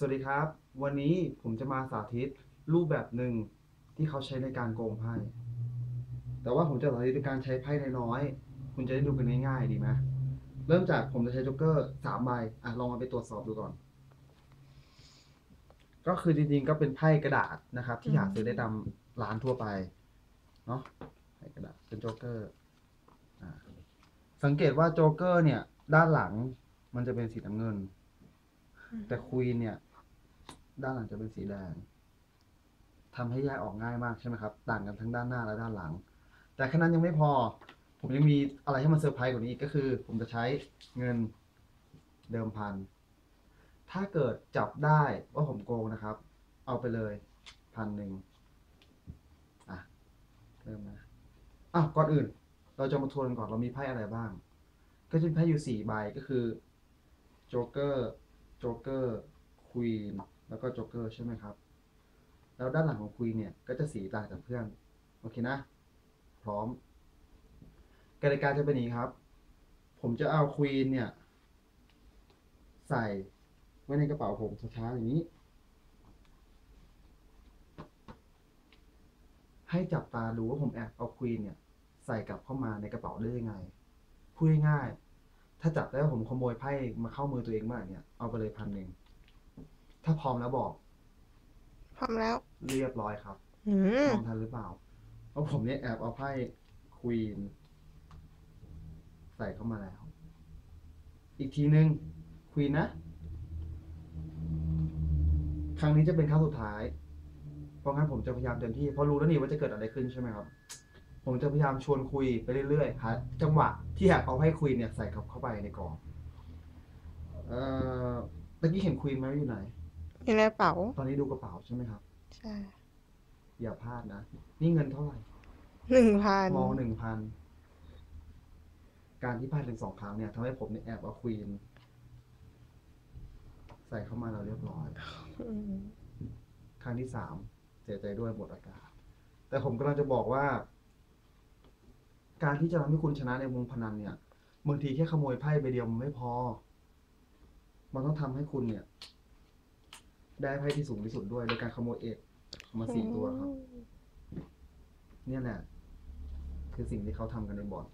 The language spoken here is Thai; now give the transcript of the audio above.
สวัสดีครับ วันนี้ผมจะมาสาธิตรูปแบบหนึ่งที่เขาใช้ในการโกงไพ่ แต่ว่าผมจะสาธิตในการใช้ไพ่น้อยๆคุณจะได้ดูกันง่ายๆดีไหมเริ่มจากผมจะใช้โจ๊กเกอร์สามใบอะลองมาไปตรวจสอบดูก่อน ก็คือจริงๆก็เป็นไพ่กระดาษนะครับ ที่หาซื้อได้ตามร้านทั่วไปเนาะไพ่กระดาษเป็นโจ๊กเกอร์อสังเกตว่าโจ๊กเกอร์เนี่ย ด้านหลังมันจะเป็นสีน้ำเงิน แต่ควีนเนี่ย ด้านหลังจะเป็นสีแดงทำให้แยกออกง่ายมากใช่ไหมครับ ต่างกันทั้งด้านหน้าและด้านหลัง แต่แค่นั้นยังไม่พอ ผมยังมีอะไรให้มันเซอร์ไพรส์กว่านี้อีกก็คือ ผมจะใช้เงินเดิมพัน ถ้าเกิดจับได้ว่าผมโกงนะครับ เอาไปเลยพันหนึ่งอะเริ่มนะอะก่อนอื่น เราจะมาทวนกันก่อนเรามีไพ่อะไรบ้าง ก็จะมีไพ่อยู่สี่ใบก็คือโจ๊กเกอร์โจ๊กเกอร์ควีน แล้วก็โจ๊กเกอร์ใช่ไหมครับ แล้วด้านหลังของควีนเนี่ยก็จะสีต่างจากเพื่อน โอเคนะ พร้อมกติกาจะเป็นนี้ครับ ผมจะเอาควีนเนี่ย ใส่ไว้ในกระเป๋าผมช้าๆอย่างนี้ ให้จับตาดูว่าผมแอบเอาควีนเนี่ย ใส่กลับเข้ามาในกระเป๋าได้ยังไงพูดง่ายๆถ้าจับได้ว่าผมขโมยไพ่มาเข้ามือตัวเองเมื่อไหร่เนี่ยเอาไปเลยพันหนึ่ง ถ้าพร้อมแล้วบอก พร้อมแล้ว เรียบร้อยครับอืมพร้อมทันหรือเปล่า เพราะผมเนี่ยแอบเอาไพ่ควีนใส่เข้ามาแล้ว อีกทีหนึ่งควีนนะ ครั้งนี้จะเป็นครั้งสุดท้าย เพราะงั้นผมจะพยายามเต็มที่ เพราะรู้แล้วนี่ว่าจะเกิดอะไรขึ้นใช่ไหมครับ ผมจะพยายามชวนคุยไปเรื่อยๆหาจังหวะที่อยากเอาให้ควีนเนี่ยใส่กลับเข้าไปในกล่องเอ่อตะกี้เห็นควีนไหมว่าอยู่ไหน อยู่ในกระเป๋า ตอนนี้ดูกระเป๋าใช่ไหมครับ ใช่อย่าพลาดนะ นี่เงินเท่าไหร่หนึ่งพันมองหนึ่งพัน การที่พลาดถึงสองครั้งเนี่ยทำให้ผมเนี่ยแอบเอาควีน ใส่เข้ามาแล้วเรียบร้อยอืมครั้งที่สามเสียใจด้วยหมดอากาศ แต่ผมกำลังจะบอกว่า การที่จะทำให้คุณชนะในวงพนันเนี่ยบางทีแค่ขโมยไพ่ใบเดียวมันไม่พอ มันต้องทำให้คุณเนี่ย ได้ไพ่ที่สูงที่สุดด้วยโดยการขโมยเอกมาสี่ตัวครับ เนี่ยแหละ คือสิ่งที่เขาทำกันในบอร์ด